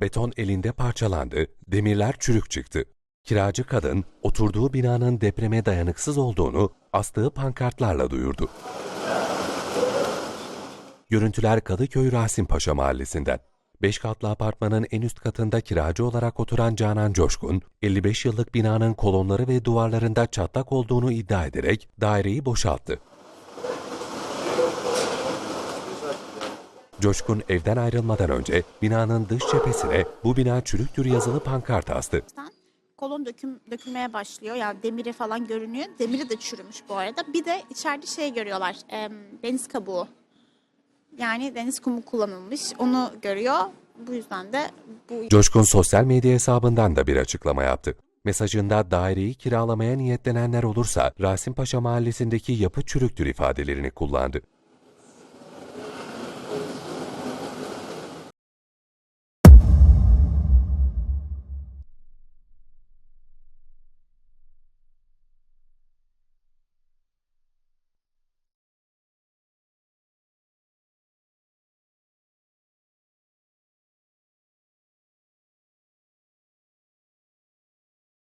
beton elinde parçalandı, demirler çürük çıktı. Kiracı kadın oturduğu binanın depreme dayanıksız olduğunu astığı pankartlarla duyurdu. Görüntüler Kadıköy Rasim mahallesinden. 5 katlı apartmanın en üst katında kiracı olarak oturan Canan Coşkun, 55 yıllık binanın kolonları ve duvarlarında çatlak olduğunu iddia ederek daireyi boşalttı. Coşkun evden ayrılmadan önce binanın dış cephesine bu bina çürüktür yazılı pankart astı. kolon döküm, dökülmeye başlıyor. Yani demiri falan görünüyor. Demiri de çürümüş bu arada. Bir de içeride şey görüyorlar. em, deniz kabuğu. Yani deniz kumu kullanılmış. Onu görüyor. Bu yüzden de bu Coşkun sosyal medya hesabından da bir açıklama yaptı. Mesajında daireyi kiralamaya niyetlenenler olursa Rasim Paşa mahallesindeki yapı çürüktür ifadelerini kullandı.